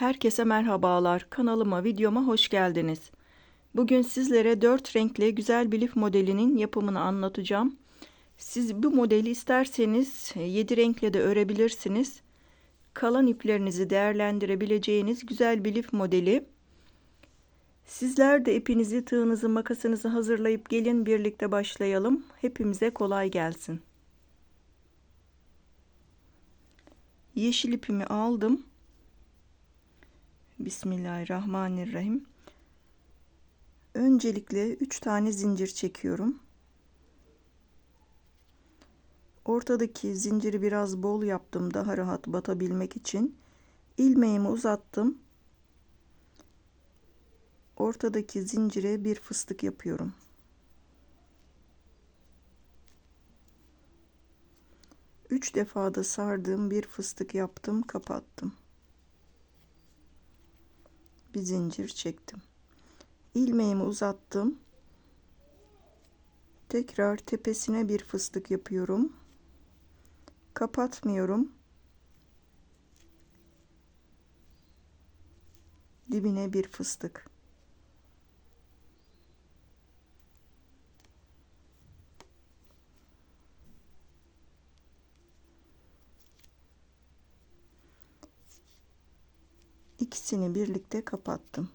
Herkese merhabalar. Kanalıma, videoma hoş geldiniz. Bugün sizlere 4 renkli güzel bir modelinin yapımını anlatacağım. Siz bu modeli isterseniz 7 renkle de örebilirsiniz. Kalan iplerinizi değerlendirebileceğiniz güzel bir modeli. Sizler de ipinizi, tığınızı, makasınızı hazırlayıp gelin birlikte başlayalım. Hepimize kolay gelsin. Yeşil ipimi aldım. Bismillahirrahmanirrahim. Öncelikle 3 tane zincir çekiyorum. Ortadaki zinciri biraz bol yaptım daha rahat batabilmek için. ilmeğimi uzattım. Ortadaki zincire bir fıstık yapıyorum. Üç defada sardığım bir fıstık yaptım, kapattım bir zincir çektim. ilmeğimi uzattım. Tekrar tepesine bir fıstık yapıyorum. Kapatmıyorum. Dibine bir fıstık. İkisini birlikte kapattım.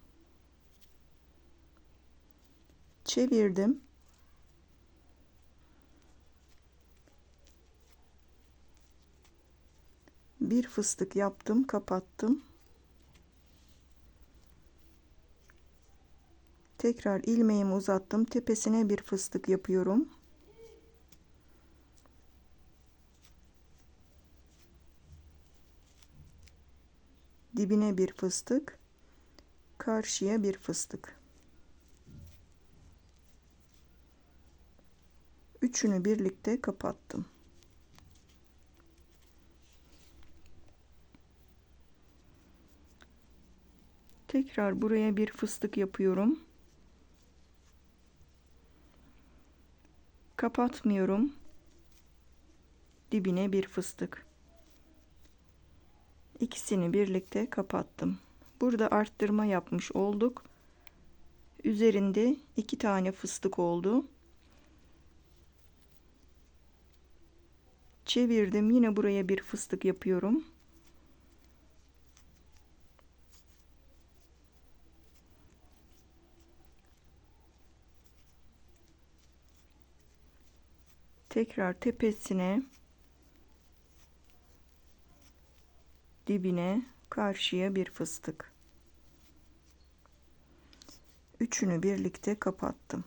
Çevirdim. Bir fıstık yaptım, kapattım. Tekrar ilmeğimi uzattım. Tepesine bir fıstık yapıyorum. Dibine bir fıstık karşıya bir fıstık. Üçünü birlikte kapattım. Tekrar buraya bir fıstık yapıyorum. Kapatmıyorum. Dibine bir fıstık ikisini birlikte kapattım. Burada arttırma yapmış olduk. Üzerinde iki tane fıstık oldu. Çevirdim. Yine buraya bir fıstık yapıyorum. Tekrar tepesine dibine karşıya bir fıstık. Üçünü birlikte kapattım.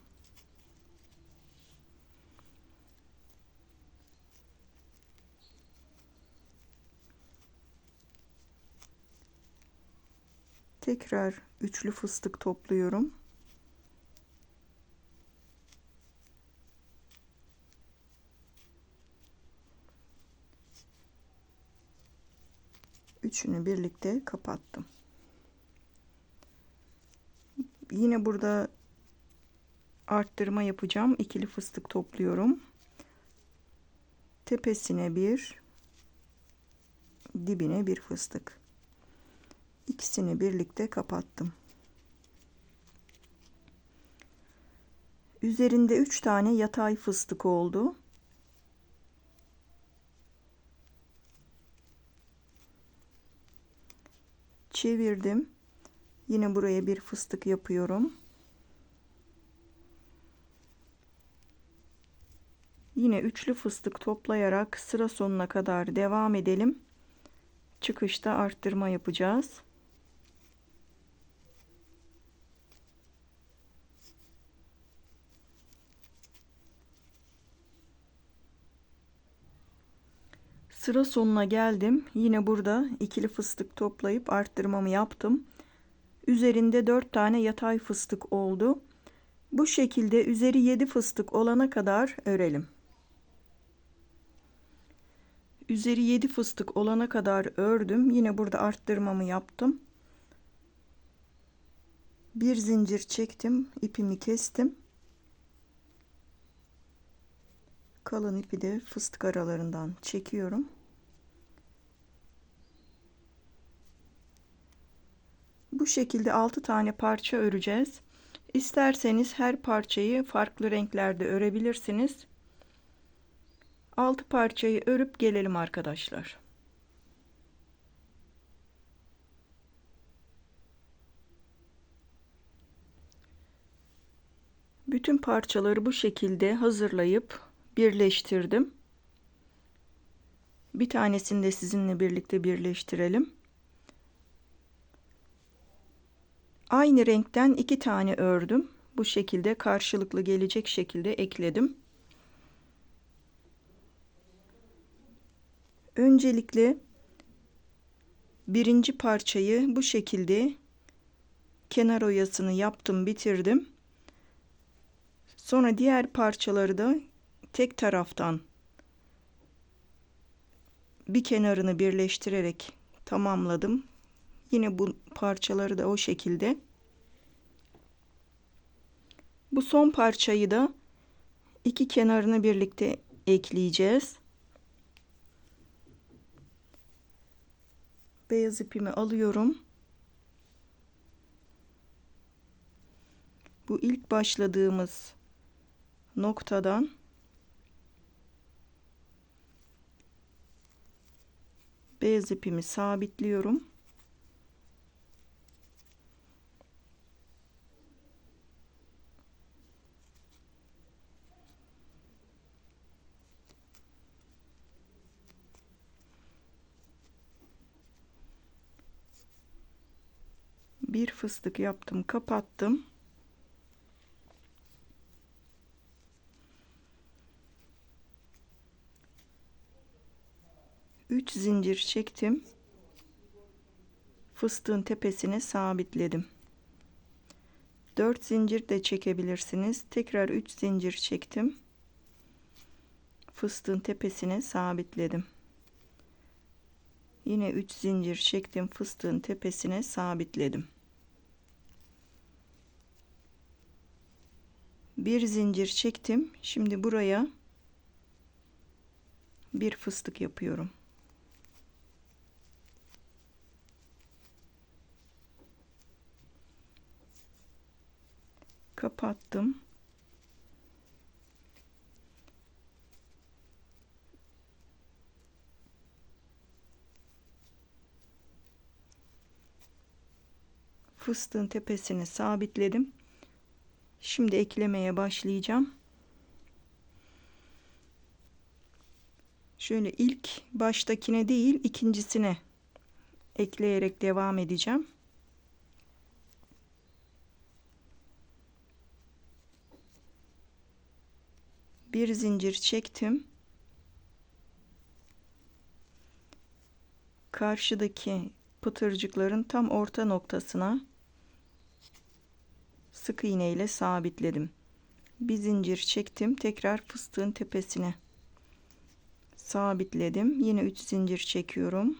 Tekrar üçlü fıstık topluyorum. Üçünü birlikte kapattım. Yine burada arttırma yapacağım. İkili fıstık topluyorum. Tepesine bir, dibine bir fıstık. İkisini birlikte kapattım. Üzerinde üç tane yatay fıstık oldu. Çevirdim. Yine buraya bir fıstık yapıyorum. Yine üçlü fıstık toplayarak sıra sonuna kadar devam edelim. Çıkışta arttırma yapacağız. Sıra sonuna geldim. Yine burada ikili fıstık toplayıp arttırmamı yaptım. Üzerinde 4 tane yatay fıstık oldu. Bu şekilde üzeri 7 fıstık olana kadar örelim. Üzeri 7 fıstık olana kadar ördüm. Yine burada arttırmamı yaptım. Bir zincir çektim, ipimi kestim. Kalın ipi de fıstık aralarından çekiyorum. Bu şekilde 6 tane parça öreceğiz. İsterseniz her parçayı farklı renklerde örebilirsiniz. 6 parçayı örüp gelelim arkadaşlar. Bütün parçaları bu şekilde hazırlayıp birleştirdim. Bir tanesini de sizinle birlikte birleştirelim. Aynı renkten iki tane ördüm. Bu şekilde karşılıklı gelecek şekilde ekledim. Öncelikle birinci parçayı bu şekilde kenar oyasını yaptım bitirdim. Sonra diğer parçaları da tek taraftan bir kenarını birleştirerek tamamladım. Yine bu parçaları da o şekilde. Bu son parçayı da iki kenarını birlikte ekleyeceğiz. Beyaz ipimi alıyorum. Bu ilk başladığımız noktadan beyaz ipimi sabitliyorum. Bir fıstık yaptım kapattım. Üç zincir çektim. Fıstığın tepesine sabitledim. 4 zincir de çekebilirsiniz. Tekrar 3 zincir çektim. Fıstığın tepesine sabitledim. Yine 3 zincir çektim fıstığın tepesine sabitledim bir zincir çektim. Şimdi buraya bir fıstık yapıyorum. Kapattım. Fıstığın tepesini sabitledim Şimdi eklemeye başlayacağım. Şöyle ilk baştakine değil ikincisine ekleyerek devam edeceğim. Bir zincir çektim. Karşıdaki pıtırcıkların tam orta noktasına sık iğne ile sabitledim. Bir zincir çektim. Tekrar fıstığın tepesine sabitledim. Yine 3 zincir çekiyorum.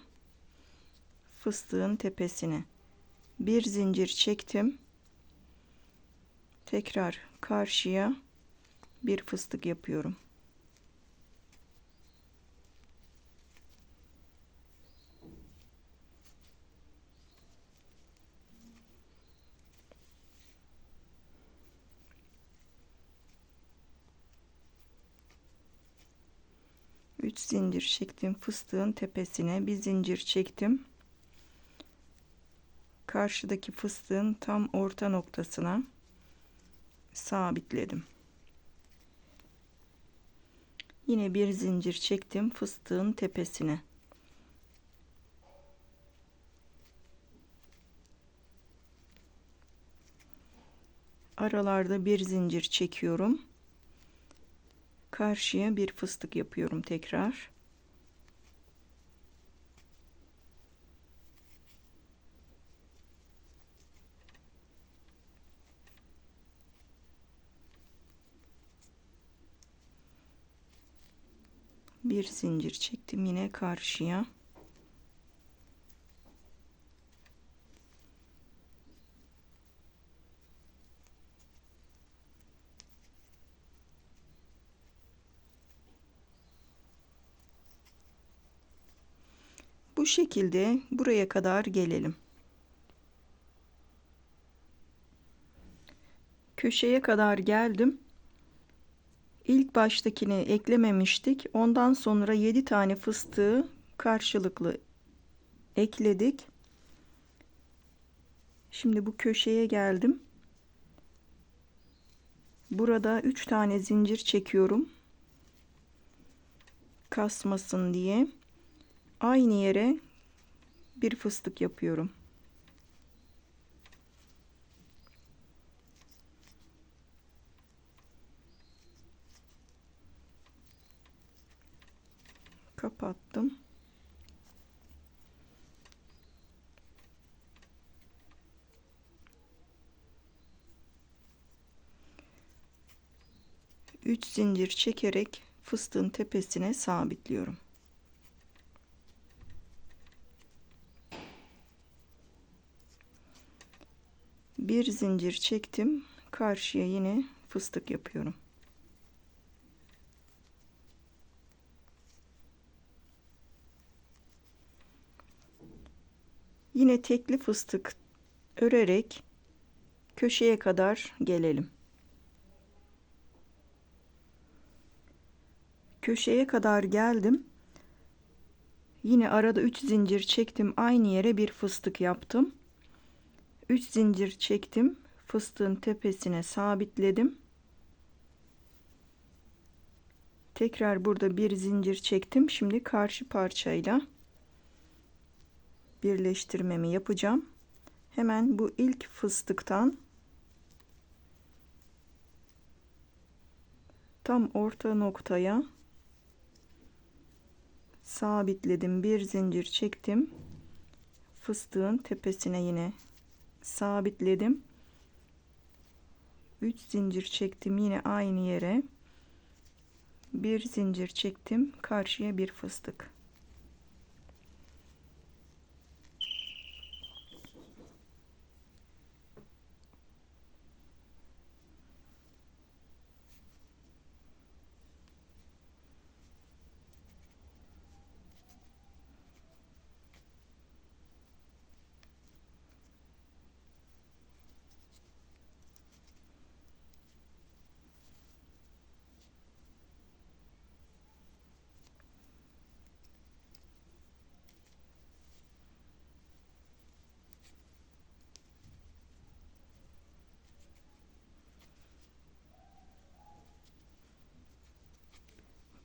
Fıstığın tepesine. Bir zincir çektim. Tekrar karşıya bir fıstık yapıyorum. Üç zincir çektim fıstığın tepesine. Bir zincir çektim. Karşıdaki fıstığın tam orta noktasına sabitledim. Yine bir zincir çektim fıstığın tepesine. Aralarda bir zincir çekiyorum karşıya bir fıstık yapıyorum tekrar. Bir zincir çektim yine karşıya şekilde buraya kadar gelelim. köşeye kadar geldim. İlk baştakini eklememiştik. Ondan sonra 7 tane fıstığı karşılıklı ekledik. Şimdi bu köşeye geldim. Burada 3 tane zincir çekiyorum. Kasmasın diye. Aynı yere bir fıstık yapıyorum. Kapattım. Üç zincir çekerek fıstığın tepesine sabitliyorum. Bir zincir çektim. Karşıya yine fıstık yapıyorum. Yine tekli fıstık örerek köşeye kadar gelelim. Köşeye kadar geldim. Yine arada 3 zincir çektim. Aynı yere bir fıstık yaptım. 3 zincir çektim. Fıstığın tepesine sabitledim. Tekrar burada bir zincir çektim. Şimdi karşı parçayla birleştirmemi yapacağım. Hemen bu ilk fıstıktan tam orta noktaya sabitledim. Bir zincir çektim. Fıstığın tepesine yine sabitledim. 3 zincir çektim yine aynı yere. Bir zincir çektim. Karşıya bir fıstık.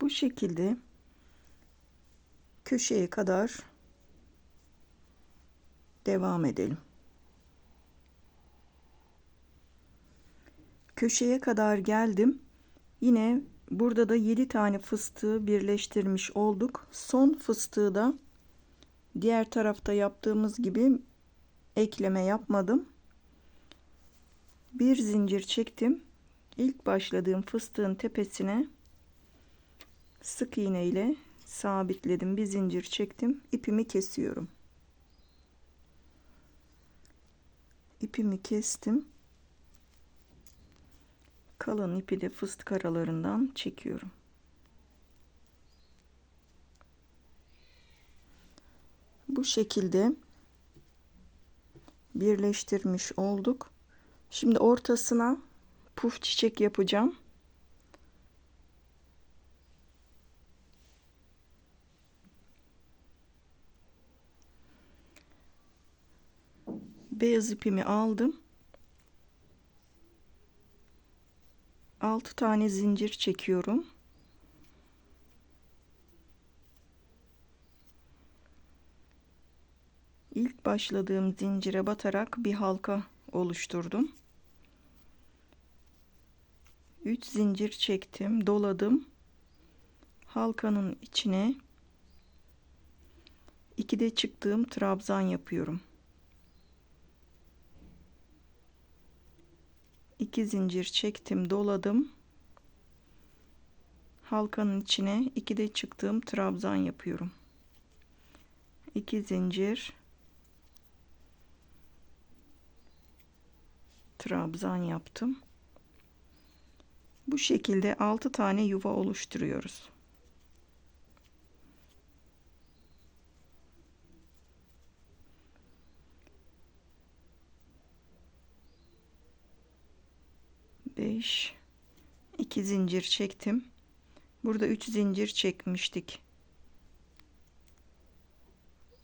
Bu şekilde köşeye kadar devam edelim. Köşeye kadar geldim. Yine burada da 7 tane fıstığı birleştirmiş olduk. Son fıstığı da diğer tarafta yaptığımız gibi ekleme yapmadım. Bir zincir çektim. İlk başladığım fıstığın tepesine sık iğne ile sabitledim. Bir zincir çektim. İpimi kesiyorum. İpimi kestim. Kalan ipi de fıstık aralarından çekiyorum. Bu şekilde birleştirmiş olduk. Şimdi ortasına puf çiçek yapacağım beyaz ipimi aldım. 6 tane zincir çekiyorum. İlk başladığım zincire batarak bir halka oluşturdum. 3 zincir çektim, doladım. Halkanın içine 2 de çıktığım trabzan yapıyorum. 2 zincir çektim doladım. Halkanın içine 2 de çıktığım trabzan yapıyorum. 2 zincir trabzan yaptım. Bu şekilde 6 tane yuva oluşturuyoruz 5 2 zincir çektim. Burada 3 zincir çekmiştik.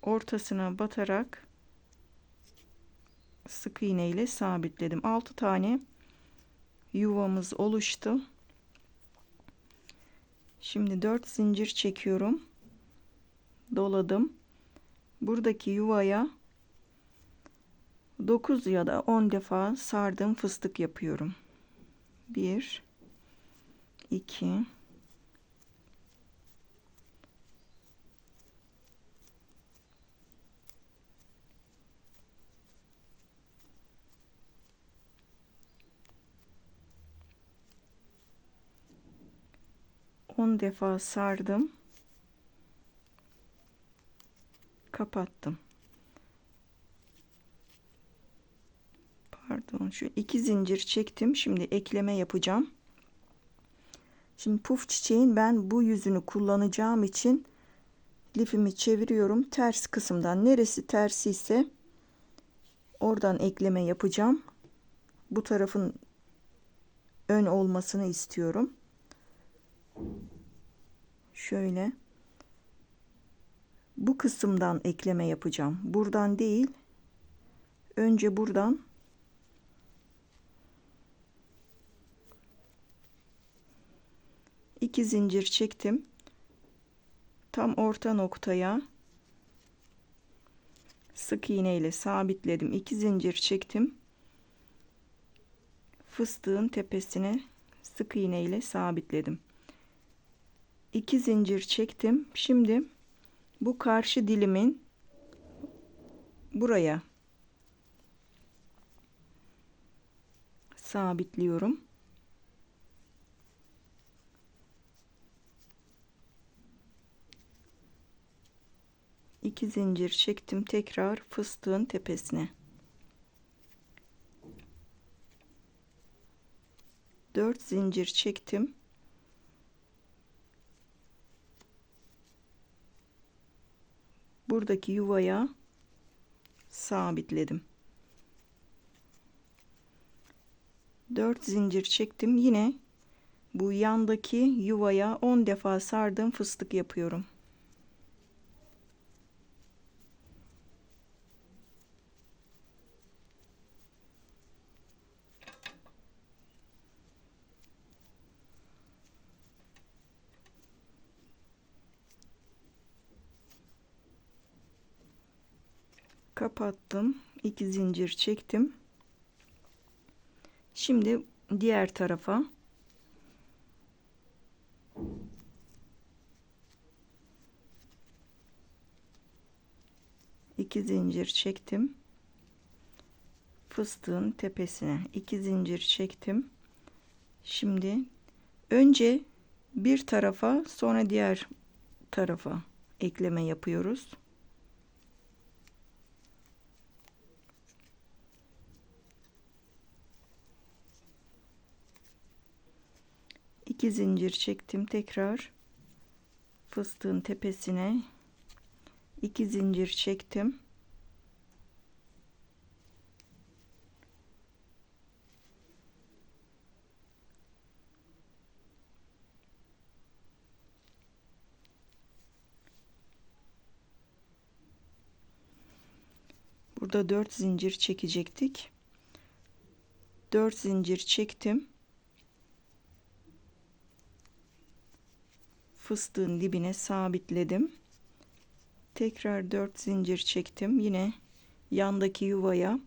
Ortasına batarak sık iğne ile sabitledim. 6 tane yuvamız oluştu. Şimdi 4 zincir çekiyorum. Doladım. Buradaki yuvaya 9 ya da 10 defa sardığım fıstık yapıyorum. 1 2 10 defa sardım. Kapattım. Şu iki zincir çektim. Şimdi ekleme yapacağım. Şimdi puf çiçeğin ben bu yüzünü kullanacağım için lifimi çeviriyorum. Ters kısımdan neresi tersi ise oradan ekleme yapacağım. Bu tarafın ön olmasını istiyorum. Şöyle bu kısımdan ekleme yapacağım. Buradan değil. Önce buradan iki zincir çektim. Tam orta noktaya sık iğne ile sabitledim. İki zincir çektim. Fıstığın tepesine sık iğne ile sabitledim. İki zincir çektim. Şimdi bu karşı dilimin buraya sabitliyorum. İki zincir çektim tekrar fıstığın tepesine. Dört zincir çektim. buradaki yuvaya sabitledim. 4 zincir çektim. Yine bu yandaki yuvaya 10 defa sardım fıstık yapıyorum. Kapattım. İki zincir çektim. Şimdi diğer tarafa. İki zincir çektim. Fıstığın tepesine iki zincir çektim. Şimdi önce bir tarafa sonra diğer tarafa ekleme yapıyoruz 2 zincir çektim tekrar fıstığın tepesine 2 zincir çektim Burada 4 zincir çekecektik. 4 zincir çektim. Fıstığın dibine sabitledim. Tekrar 4 zincir çektim. Yine yandaki yuvaya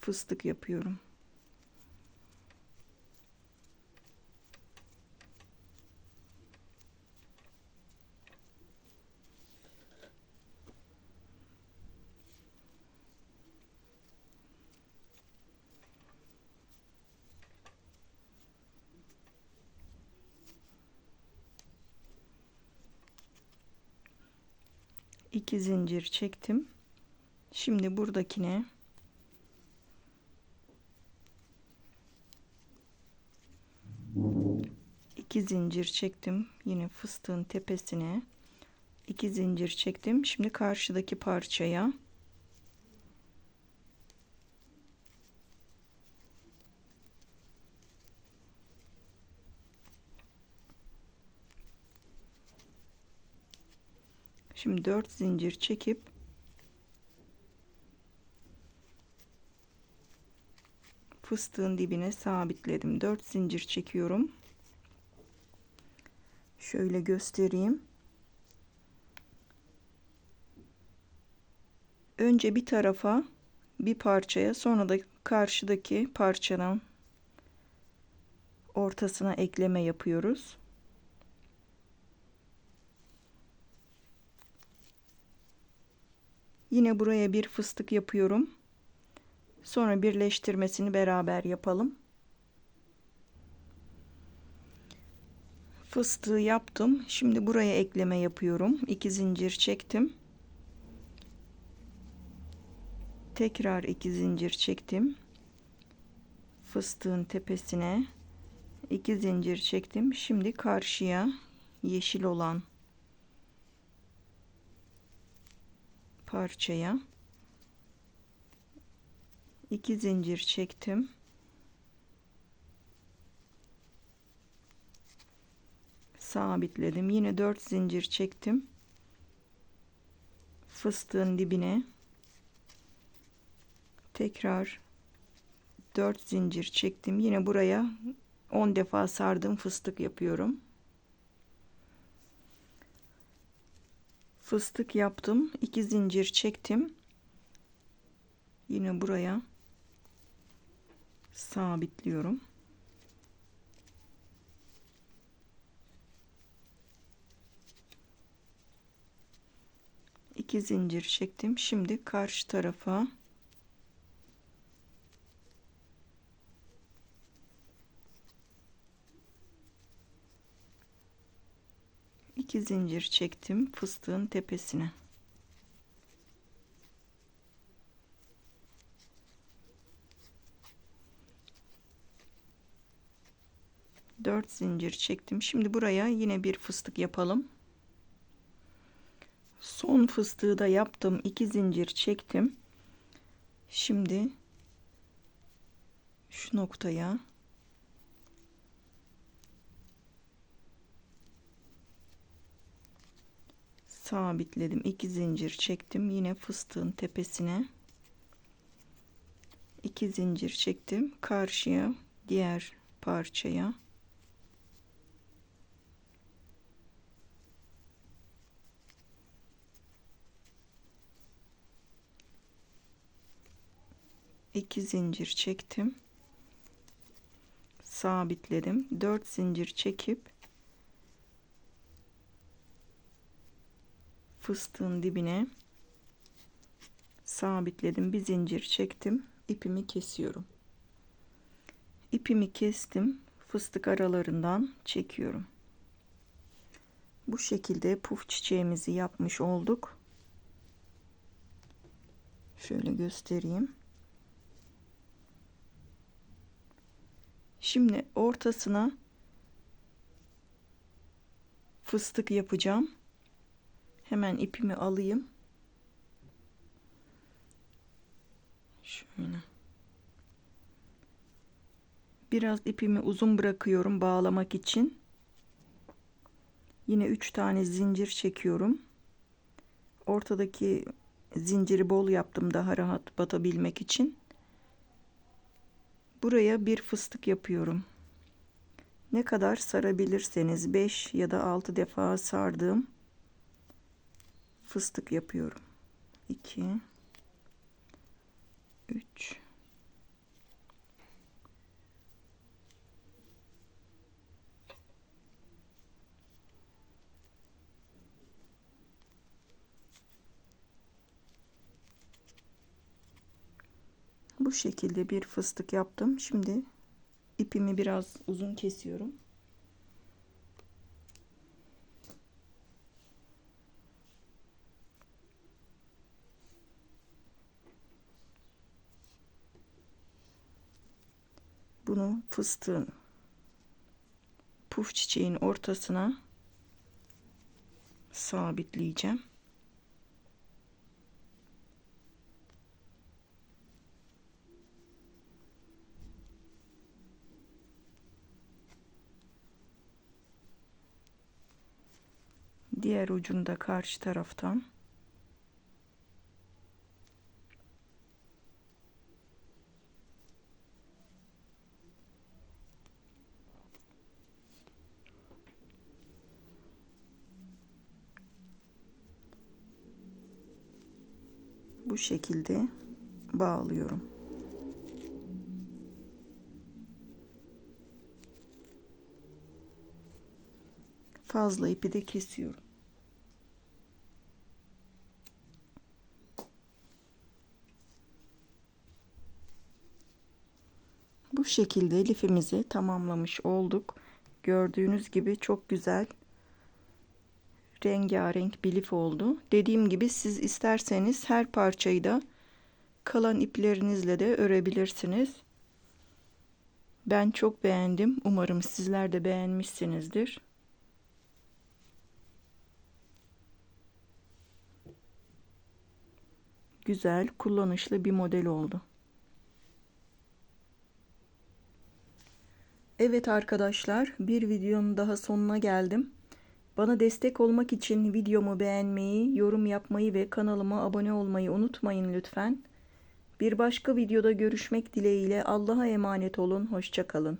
fıstık yapıyorum. İki zincir çektim. Şimdi buradakine iki zincir çektim. Yine fıstığın tepesine iki zincir çektim. Şimdi karşıdaki parçaya Şimdi 4 zincir çekip fıstığın dibine sabitledim. 4 zincir çekiyorum. Şöyle göstereyim. Önce bir tarafa bir parçaya sonra da karşıdaki parçanın ortasına ekleme yapıyoruz. Yine buraya bir fıstık yapıyorum. Sonra birleştirmesini beraber yapalım. Fıstığı yaptım. Şimdi buraya ekleme yapıyorum. 2 zincir çektim. Tekrar 2 zincir çektim. Fıstığın tepesine 2 zincir çektim. Şimdi karşıya yeşil olan parçaya 2 zincir çektim. Sabitledim. Yine 4 zincir çektim. Fıstığın dibine tekrar 4 zincir çektim. Yine buraya 10 defa sardım fıstık yapıyorum. Fıstık yaptım. 2 zincir çektim. Yine buraya sabitliyorum. İki zincir çektim. Şimdi karşı tarafa iki zincir çektim fıstığın tepesine. Dört zincir çektim. Şimdi buraya yine bir fıstık yapalım. Son fıstığı da yaptım. iki zincir çektim. Şimdi şu noktaya sabitledim. 2 zincir çektim. Yine fıstığın tepesine 2 zincir çektim. Karşıya diğer parçaya iki zincir çektim sabitledim 4 zincir çekip fıstığın dibine sabitledim. Bir zincir çektim. İpimi kesiyorum. İpimi kestim. Fıstık aralarından çekiyorum. Bu şekilde puf çiçeğimizi yapmış olduk. Şöyle göstereyim. Şimdi ortasına fıstık yapacağım Hemen ipimi alayım. Şöyle. Biraz ipimi uzun bırakıyorum bağlamak için. Yine 3 tane zincir çekiyorum. Ortadaki zinciri bol yaptım daha rahat batabilmek için. Buraya bir fıstık yapıyorum. Ne kadar sarabilirseniz 5 ya da 6 defa sardığım fıstık yapıyorum. 2 3 Bu şekilde bir fıstık yaptım. Şimdi ipimi biraz uzun kesiyorum. Bunu fıstığın puf çiçeğin ortasına sabitleyeceğim. Diğer ucunu da karşı taraftan. Bu şekilde bağlıyorum. Fazla ipi de kesiyorum. Bu şekilde lifimizi tamamlamış olduk. Gördüğünüz gibi çok güzel rengarenk bir lif oldu. Dediğim gibi siz isterseniz her parçayı da kalan iplerinizle de örebilirsiniz. Ben çok beğendim. Umarım sizler de beğenmişsinizdir. Güzel, kullanışlı bir model oldu. Evet arkadaşlar, bir videonun daha sonuna geldim. Bana destek olmak için videomu beğenmeyi, yorum yapmayı ve kanalıma abone olmayı unutmayın lütfen. Bir başka videoda görüşmek dileğiyle Allah'a emanet olun. Hoşçakalın.